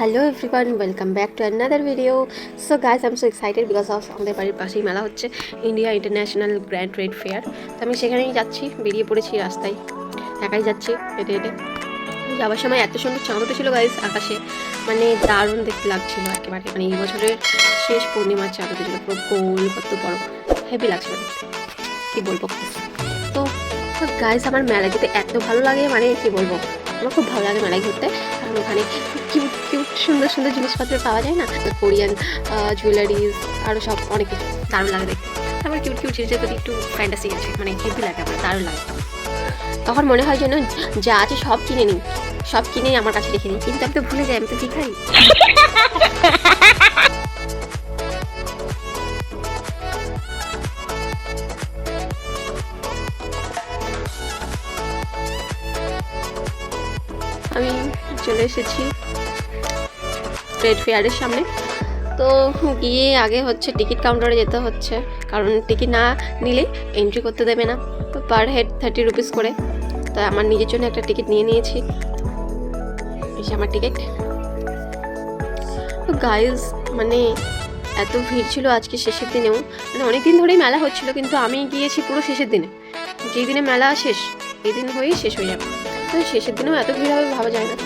Hello everyone welcome back to another video so guys I am so excited because of আমাদের বাড়ির পাশেই মেলা হচ্ছে India international grand trade fair তো আমি সেখানেই যাচ্ছি, বেরিয়ে পড়েছি রাস্তায়। একাই যাচ্ছি, হেঁটে হেঁটে। যাওয়ার সময় এত সুন্দর চাঁদ ছিল গাইস আকাশে। মানে দারুণ দেখতে লাগছিল একেবারে। মানে এই বছরের শেষ পূর্ণিমার চাঁদ ছিল পুরো গোল, কত বড়। হেভি লাগছিল কী বলব? তো গাইস আমার মেলা যেতে এত ভালো লাগে মানে কি বলব? আমার খুব ভালো লাগে মেলায় ঘুরতে। কারণ ওখানে সুন্দর সুন্দর জিনিসপত্র পাওয়া যায় না? কোরিয়ান জুয়েলারিজ আরও সব অনেক কিছু। দারুণ লাগে দেখতে। আমার কিউট কিউট জিনিসের প্রতি একটু ফ্যান্টাসি আছে মানে হেভি লাগে আমার দারুণ লাগে তখন। মনে হয় যেন যা আছে সব কিনে নিই। সব কিনে আমার কাছে রেখে নিই। কিন্তু আমি তো ভুলে যাই আমি তো ভিখারি। আমি চলে এসেছি। ট্রেড ফেয়ারের সামনে। তো গিয়ে আগে হচ্ছে টিকিট কাউন্টারে যেতে হচ্ছে। কারণ টিকিট না নিলে এন্ট্রি করতে দেবে না। তো পার হেড থার্টি রুপিস করে। তো আমার নিজের জন্য একটা টিকিট নিয়ে নিয়েছি। আমার টিকিট তো গাইজ মানে এত ভিড় ছিল আজকে শেষের দিনেও। মানে অনেক দিন ধরেই মেলা হচ্ছিল, কিন্তু আমি গিয়েছি পুরো শেষের দিনে। যেই দিনে মেলা শেষ, এই দিন হয়েই শেষ হয়ে যাবে। তো শেষের দিনেও এত ভিড় হবে ভাবা যায় না।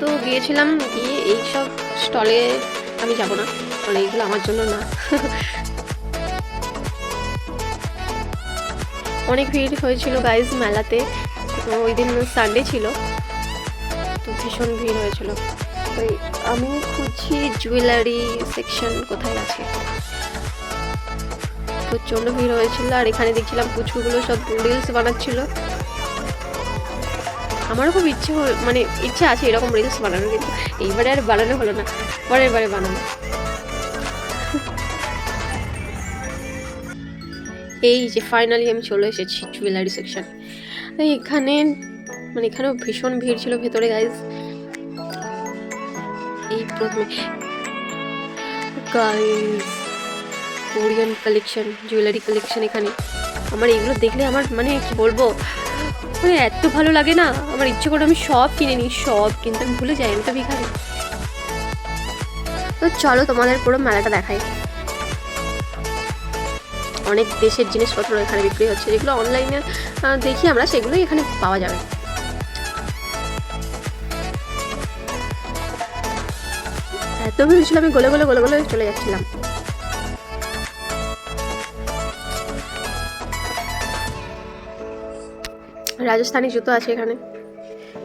তো গিয়েছিলাম, গিয়ে এই সব স্টলে আমি যাব না। কারণ এইগুলো আমার জন্য না। অনেক ভিড় হয়েছিল গাইজ মেলাতে। ওই দিন সানডে ছিল। তো ভীষণ ভিড় হয়েছিল। তো আমি খুঁজছি জুয়েলারি সেকশন কোথায় আছে। প্রচণ্ড ভিড় হয়েছিল। আর এখানে দেখছিলাম পুচকুগুলো সব রিলস বানাচ্ছিল। আমারও খুব ইচ্ছে মানে ইচ্ছে আছে এরকম রিলস বানানোর, কিন্তু এইবারে আর বানানো হলো না, পরের বারে বানানো এই যে ফাইনালি আমি চলে এসেছি জুয়েলারি সেকশন এখানে মানে এখানেও ভীষণ ভিড় ছিল ভেতরে গাইজ এই প্রথমে কোরিয়ান কালেকশন জুয়েলারি কালেকশন এখানে। আমার এগুলো দেখলে আমার মানে কি বলব? মানে এত ভালো লাগে না? আমার ইচ্ছে করে আমি সব কিনে নিই, সব কিন্তু। আমি ভুলে যাই, আমি তো তো চলো তোমাদের পুরো মেলাটা দেখাই। অনেক দেশের জিনিসপত্র এখানে বিক্রি হচ্ছে। যেগুলো অনলাইনে দেখি আমরা, সেগুলোই এখানে পাওয়া যাবে। এত ভিড় ছিল আমি গলে গোলে গলে গলে চলে যাচ্ছিলাম। রাজস্থানি জুতো আছে এখানে।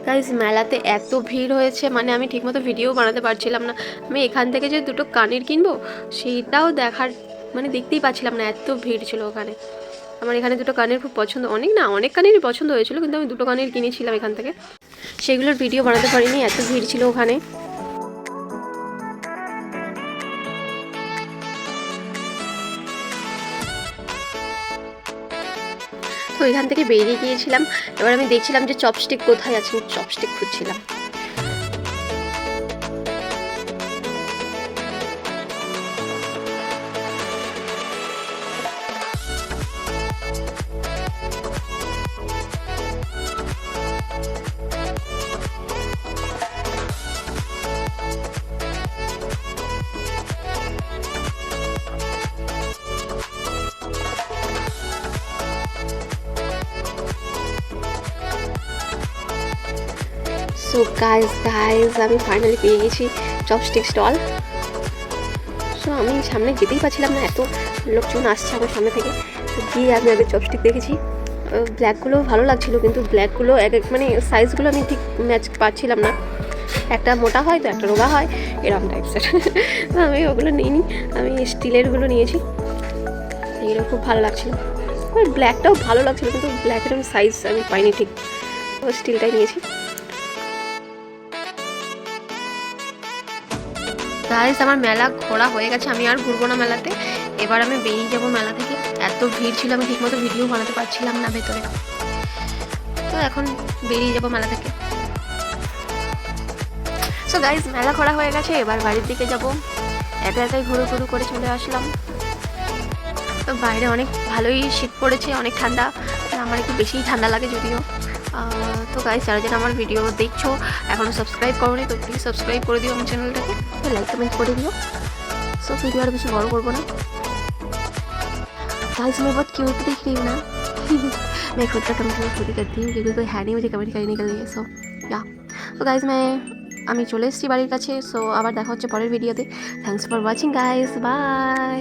গাইজ মেলাতে এত ভিড় হয়েছে মানে আমি ঠিকমতো ভিডিও বানাতে পারছিলাম না। আমি এখান থেকে যে দুটো কানের কিনবো সেইটাও দেখার মানে দেখতেই পাচ্ছিলাম না, এত ভিড় ছিল ওখানে। আমার এখানে দুটো কানের খুব পছন্দ, অনেক না, অনেক কানেরই পছন্দ হয়েছিল, কিন্তু আমি দুটো কানের কিনেছিলাম এখান থেকে। সেগুলোর ভিডিও বানাতে পারিনি, এত ভিড় ছিল ওখানে। তো এখান থেকে বেরিয়ে গিয়েছিলাম। এবার আমি দেখছিলাম যে চপস্টিক কোথায় আছে। চপস্টিক খুঁজছিলাম। সো গাইজ গাইজ আমি ফাইনালি পেয়ে গেছি চপস্টিক স্টল সো আমি সামনে যেতেই পারছিলাম না, এত লোকজন আসছে আমার সামনে থেকে। তো গিয়ে আমি আগে চপস্টিক দেখেছি। ব্ল্যাকগুলো ভালো লাগছিল, কিন্তু ব্ল্যাকগুলো এক এক মানে সাইজগুলো আমি ঠিক ম্যাচ পাচ্ছিলাম না। একটা মোটা হয়, তো একটা রোগা হয়, এরকম টাইপসের তো আমি ওগুলো নিইনি, আমি স্টিলেরগুলো নিয়েছি। এগুলো খুব ভালো লাগছিল। ব্ল্যাকটাও ভালো লাগছিল, কিন্তু ব্ল্যাকের সাইজ আমি পাইনি ঠিক। তো স্টিলটাই নিয়েছি। গাইস আমার মেলা ঘোরা হয়ে গেছে, আমি আর ঘুরবো না মেলাতে। এবার আমি বেরিয়ে যাব মেলা থেকে। এত ভিড় ছিল, আমি ঠিকমতো ভিডিও বানাতে পারছিলাম না ভেতরে। তো এখন বেরিয়ে যাব মেলা থেকে। সো গাইস মেলা ঘোরা হয়ে গেছে, এবার বাড়ির দিকে যাব। একা একাই ঘুরু ঘুরু করে চলে আসলাম। তো বাইরে অনেক ভালোই শীত পড়েছে, অনেক ঠান্ডা। আমার একটু বেশিই ঠান্ডা লাগে যদিও। তো গাইস যারা যারা আমার ভিডিও দেখছো এখনও সাবস্ক্রাইব করোনি তো প্লিজ সাবস্ক্রাইব করে দিও আমার চ্যানেলটাকে লাইক কমেন্ট করে দিও सो वीडियो আর বেশি বড় করবো না गाइस मैं बहुत क्यूट दिख रही हूँ ना मैं खुद का कमेंट खुद ही करती हूँ क्योंकि कोई है नहीं मुझे कमेंट करने के लिए सो या তো গাইজ मैं আমি চলে এসেছি বাড়ির কাছে সো আবার দেখা হচ্ছে পরের ভিডিওতে thanks for watching guys bye